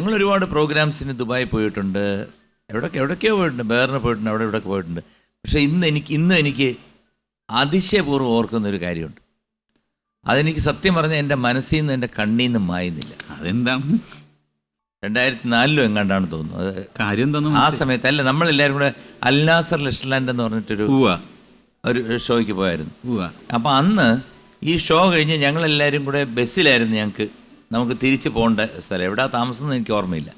ഞങ്ങൾ ഒരുപാട് പ്രോഗ്രാംസിന് ദുബായി പോയിട്ടുണ്ട്. എവിടൊക്കെ എവിടൊക്കെയോ പോയിട്ടുണ്ട്. ബേറിന് പോയിട്ടുണ്ട് അവിടെ ഇവിടെയൊക്കെ പോയിട്ടുണ്ട്. പക്ഷേ ഇന്ന് എനിക്ക് ഇന്നും എനിക്ക് അതിശയപൂർവം ഓർക്കുന്ന ഒരു കാര്യമുണ്ട്. അതെനിക്ക് സത്യം പറഞ്ഞാൽ എന്റെ മനസ്സിൽ നിന്ന് എന്റെ കണ്ണിൽ നിന്ന് മായുന്നില്ല. അതെന്താണ്? രണ്ടായിരത്തി നാലിലും എങ്ങാണ്ടാണ് തോന്നുന്നത് കാര്യം എന്താണെന്ന് ആ സമയത്ത് അല്ല നമ്മളെല്ലാവരും കൂടെ അൽനാസർ ലെസ്റ്റ്ലാൻഡ് എന്ന് പറഞ്ഞിട്ടൊരു ഒരു ഷോയ്ക്ക് പോയായിരുന്നു. അപ്പം അപ്പോൾ അന്ന് ഈ ഷോ കഴിഞ്ഞ് ഞങ്ങളെല്ലാവരും കൂടെ ബസ്സിലായിരുന്നു ഞങ്ങൾക്ക് നമുക്ക് തിരിച്ചു പോകേണ്ട സ്ഥലം. എവിടാ താമസം എന്ന് എനിക്ക് ഓർമ്മയില്ല.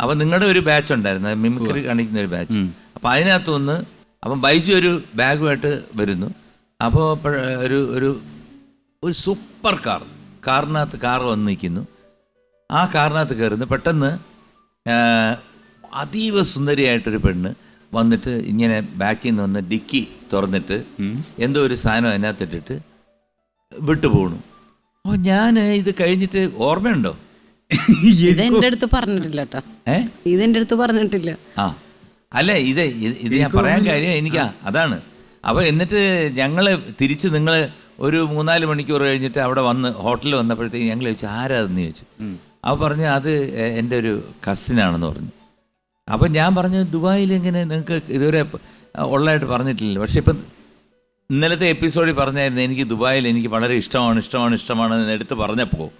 അപ്പൊ നിങ്ങളുടെ ഒരു ബാച്ച് ഉണ്ടായിരുന്നു. മിമിക്രി കാണിക്കുന്ന ഒരു ബാച്ച് അപ്പോൾ അതിനകത്ത് ഒന്ന് അപ്പം ബൈജു ഒരു ബാഗുമായിട്ട് വരുന്നു. അപ്പോൾ ഒരു ഒരു ഒരു സൂപ്പർ കാർ കാറിനകത്ത് കാർ വന്ന് നിൽക്കുന്നു. ആ കാറിനകത്ത് കയറുന്നു. പെട്ടെന്ന് അതീവ സുന്ദരിയായിട്ടൊരു പെണ്ണ് വന്നിട്ട് ഇങ്ങനെ ബാക്കിൽ നിന്ന് വന്ന് ഡിക്കി തുറന്നിട്ട് എന്തോ ഒരു സാധനം അതിനകത്തിട്ടിട്ട് വിട്ടു അപ്പോൾ ഞാൻ ഇത് കഴിഞ്ഞിട്ട് ഓർമ്മയുണ്ടോ? ഇത് എന്റെ അടുത്ത് പറഞ്ഞിട്ടില്ല കേട്ടോ. ഏ? ഇത് അടുത്ത് പറഞ്ഞിട്ടില്ല. ആ. അല്ല ഇത് ഇത് ഞാൻ പറയാൻ കാര്യം എനിക്കാ. അതാണ്. അപ്പോൾ എന്നിട്ട് ഞങ്ങൾ തിരിച്ച് നിങ്ങൾ ഒരു മൂന്നാൽ മണിക്കൂർ കഴിഞ്ഞിട്ട് അവിടെ വന്ന് ഹോട്ടലിൽ വന്നപ്പോഴത്തേക്ക് ഞങ്ങൾ ചോദിച്ചു ആരാ അതെന്ന് ചോദിച്ചു? അപ്പോൾ പറഞ്ഞു അത് എന്റെ ഒരു കസിനാണെന്ന് പറഞ്ഞു. അപ്പം ഞാൻ പറഞ്ഞു ദുബായിൽ ഇങ്ങനെ നിങ്ങൾക്ക് ഇതുവരെ ഉള്ളതായിട്ട് പറഞ്ഞിട്ടില്ല പക്ഷെ ഇപ്പം ഇന്നലത്തെ എപ്പിസോഡിൽ പറഞ്ഞായിരുന്നു എനിക്ക് ദുബായിൽ എനിക്ക് വളരെ ഇഷ്ടമാണ് ഇഷ്ടമാണ് ഇഷ്ടമാണ് എന്ന് എടുത്ത് പറഞ്ഞപ്പോൾ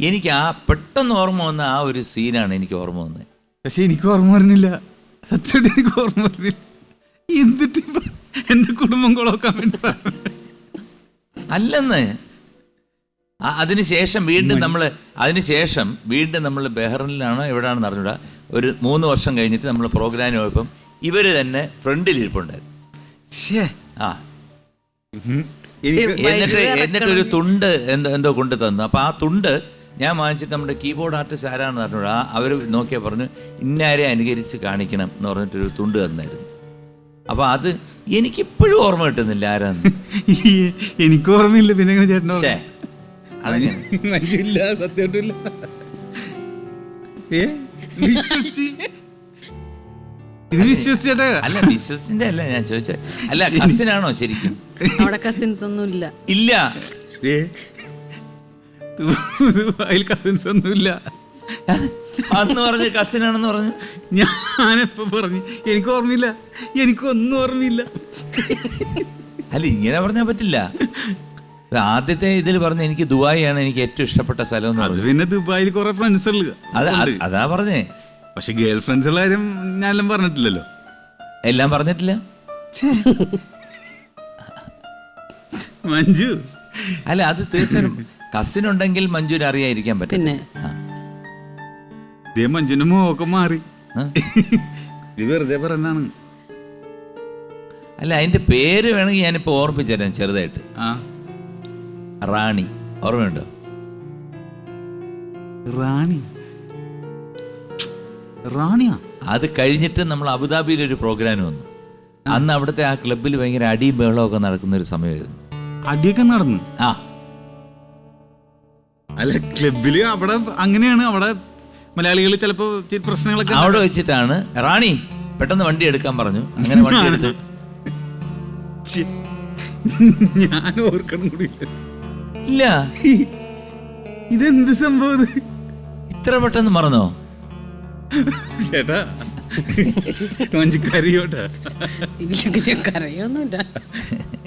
എനിക്ക് ആ പെട്ടെന്ന് ഓർമ്മ വന്ന ആ ഒരു സീനാണ് എനിക്ക് ഓർമ്മ വന്നത്. പക്ഷെ എനിക്ക് ഓർമ്മ വരുന്നില്ല. സത്യമായിട്ട് എനിക്ക് ഓർമ്മ വരുന്നില്ല. എന്തിട്ട് എന്റെ കുടുംബം കൊളോക്കാൻ വേണ്ടി. അല്ലെന്ന്. അതിനുശേഷം വീണ്ടും നമ്മൾ അതിനുശേഷം വീണ്ടും നമ്മൾ ബെഹ്റിനിലാണോ എവിടെയാണെന്ന് അറിഞ്ഞൂടാ. ഒരു മൂന്ന് വർഷം കഴിഞ്ഞിട്ട് നമ്മൾ പ്രോഗ്രാമിന് പോയപ്പം ഇവർ തന്നെ ശ്ശേ. ആ. എന്നിട്ട് എന്നിട്ട് ഒരു തുണ്ട് എന്തോ എന്തോ കൊണ്ടു തന്നു. അപ്പോൾ ആ തുണ്ട് ഞാൻ വാങ്ങിച്ച് നമ്മുടെ കീബോർഡ് ആർട്ടിസ്റ്റ് ആരാണെന്ന് ആ അവർ നോക്കിയാൽ പറഞ്ഞു ഇന്നാരെ അനുകരിച്ച് കാണിക്കണം എന്ന് പറഞ്ഞിട്ടൊരു തുണ്ട് തന്നായിരുന്നു. അപ്പോൾ അത് എനിക്കിപ്പോഴും ഓർമ്മ കിട്ടുന്നില്ല ആരാന്ന്. എനിക്ക് ഓർമ്മയില്ല പിന്നെ എങ്ങനെ ചേട്ടൻ ഷേ അതങ്ങനെ ഇല്ല സത്യമായിട്ടില്ല ഏ? വിശ്വസി ഇത് വിശ്വസിച്ചേട്ടാ? അല്ല വിശ്വസിന്റെ അല്ല ഞാൻ ചോദിച്ചത് അല്ല കസിനാണോ ശരിക്കും? അവിടെ കസിൻസ് ഒന്നും ഇല്ല. ഇല്ല. ദുബായിൽ കസിൻസ് ഒന്നുമില്ല അന്ന് പറഞ്ഞ് കസിനാണെന്ന് പറഞ്ഞു? ഞാനെപ്പോ പറഞ്ഞു എനിക്ക് ഓർമ്മയില്ല. എനിക്കൊന്നും ഓർമ്മയില്ല. അല്ല ഇങ്ങനെ പറഞ്ഞാൽ പറ്റില്ല. ആദ്യത്തെ ഇതിൽ പറഞ്ഞ എനിക്ക് ദുബായിയാണ് എനിക്ക് ഏറ്റവും ഇഷ്ടപ്പെട്ട സ്ഥലം എന്ന് പറഞ്ഞു. പിന്നെ ദുബായിൽ കുറെ ഫ്രണ്ട്സ് ഉള്ളത് അതാ പറഞ്ഞേ. പക്ഷെ ഗേൾ ഫ്രണ്ട്സുള്ള കാര്യം ഞാനെല്ലാം പറഞ്ഞിട്ടില്ലല്ലോ. എല്ലാം പറഞ്ഞിട്ടില്ല? മഞ്ജു. അല്ല അത് തീർച്ചയായും കസിൻ ഉണ്ടെങ്കിൽ മഞ്ജുവിന് അറിയാതിരിക്കാൻ പറ്റും പിന്നെ? മഞ്ജുനും ദേ മോഹമൊക്കെ മാറി. ആ. ഇത് വെറുതെ പറഞ്ഞാണ് അല്ല അതിന്റെ പേര് വേണമെങ്കിൽ ഞാനിപ്പോൾ ഓർമ്മിച്ചു തരാം ചെറുതായിട്ട്. ആ. റാണി. ഓർമ്മയുണ്ടോ? റാണി. റാണിയാ. അത് കഴിഞ്ഞിട്ട് നമ്മൾ അബുദാബിയിൽ ഒരു പ്രോഗ്രാം വന്നു. അന്ന് അവിടുത്തെ ആ ക്ലബിൽ ഭയങ്കര അടിയും ബഹളമൊക്കെ നടക്കുന്ന ഒരു സമയമായിരുന്നു. അടിയൊക്കെ നടന്നു? ആ. അല്ല ക്ലബിൽ അവിടെ അങ്ങനെയാണ്. അവിടെ മലയാളികൾ ചിലപ്പോ ചില പ്രശ്നങ്ങളൊക്കെ അവിടെ വെച്ചിട്ടാണ്. റാണി പെട്ടെന്ന് വണ്ടി എടുക്കാൻ പറഞ്ഞു. അങ്ങനെ വണ്ടി എടുത്ത്. ഞാൻ ഓർക്കണം കൂടി. ഇല്ല. ഇതെന്ത് സംഭവം ഇത്? ഇത്ര പെട്ടെന്ന് മറന്നോ? ചേട്ടാ മഞ്ജുക്കാരിയോട്ടാ കറിയോട്ടാ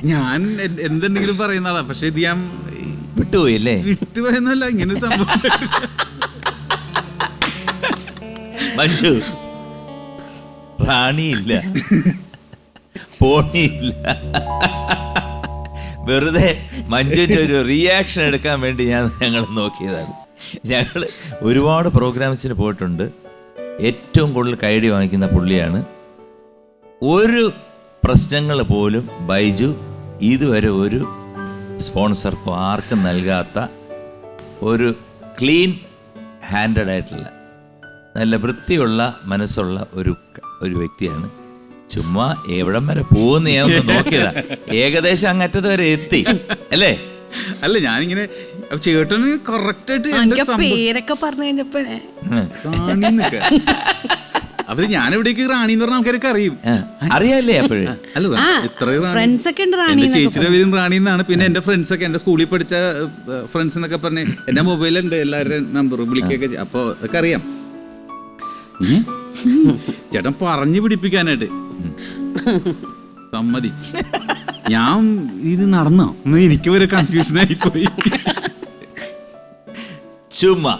ഞാൻ എ- എന്തുണ്ടെങ്കിലും പറയുന്ന ആളാ പക്ഷെ ഇത് ഞാൻ വിട്ടുപോയി അല്ലേ വിട്ടുപോയെന്നല്ല ഇങ്ങനെ ഒരു സംഭവം. മഞ്ജു റാണിയില്ല പോണിയില്ല. വെറുതെ മഞ്ജുവിന്റെ ഒരു റിയാക്ഷൻ എടുക്കാൻ വേണ്ടി ഞാൻ ഞങ്ങൾ നോക്കിയതാണ്. ഞങ്ങൾ ഒരുപാട് പ്രോഗ്രാംസിന് പോയിട്ടുണ്ട്. ഏറ്റവും കൂടുതൽ കൈഡി വാങ്ങിക്കുന്ന പുള്ളിയാണ്. ഒരു പ്രശ്നങ്ങൾ പോലും ബൈജു ഇതുവരെ ഒരു സ്പോൺസർക്കോ ആർക്കും നൽകാത്ത ഒരു ക്ലീൻ ഹാൻഡഡ് ആയിട്ടുള്ള നല്ല വൃത്തിയുള്ള മനസ്സുള്ള ഒരു ഒരു വ്യക്തിയാണ്. ചുമ്മാ എവിടം വരെ പോകുന്ന ഞാൻ നോക്കിയതാ. ഏകദേശം അങ്ങറ്റത് വരെ എത്തി. അല്ലേ? അല്ല ഞാനിങ്ങനെ ചേട്ടന് കറക്റ്റ് ആയിട്ട് എന്റെ എനിക്ക് ആ സംഭവം പേരൊക്കെ പറഞ്ഞു കഴിഞ്ഞപ്പോ അവർ ഞാൻ എവിടേക്ക് റാണി എന്ന് പറഞ്ഞ ആൾക്കാരൊക്കെ അറിയും. അറിയാല്ലേ അപ്പോഴേ? അല്ല ഫ്രണ്ട്സ് ഒക്കെ ഉണ്ട് റാണി ചേച്ചിയുടെ പേരും റാണി എന്നാണ് പിന്നെ എന്റെ ഫ്രണ്ട്സ് ഒക്കെ എന്റെ സ്കൂളിൽ പഠിച്ച ഫ്രണ്ട്സ് എന്നൊക്കെ പറഞ്ഞ് എന്റെ മൊബൈലുണ്ട് എല്ലാവരുടെയും നമ്പർ വിളിക്കുകയൊക്കെ ചെയ്യും. അപ്പൊ അതൊക്കെ അറിയാം? ചേട്ടൻ പറഞ്ഞു പിടിപ്പിക്കാനായിട്ട്. സമ്മതിച്ചു. ഞാൻ ഇത് നടന്നോ? എനിക്ക് ഒരു കൺഫ്യൂഷൻ ആയി പോയി ചുമ്മാ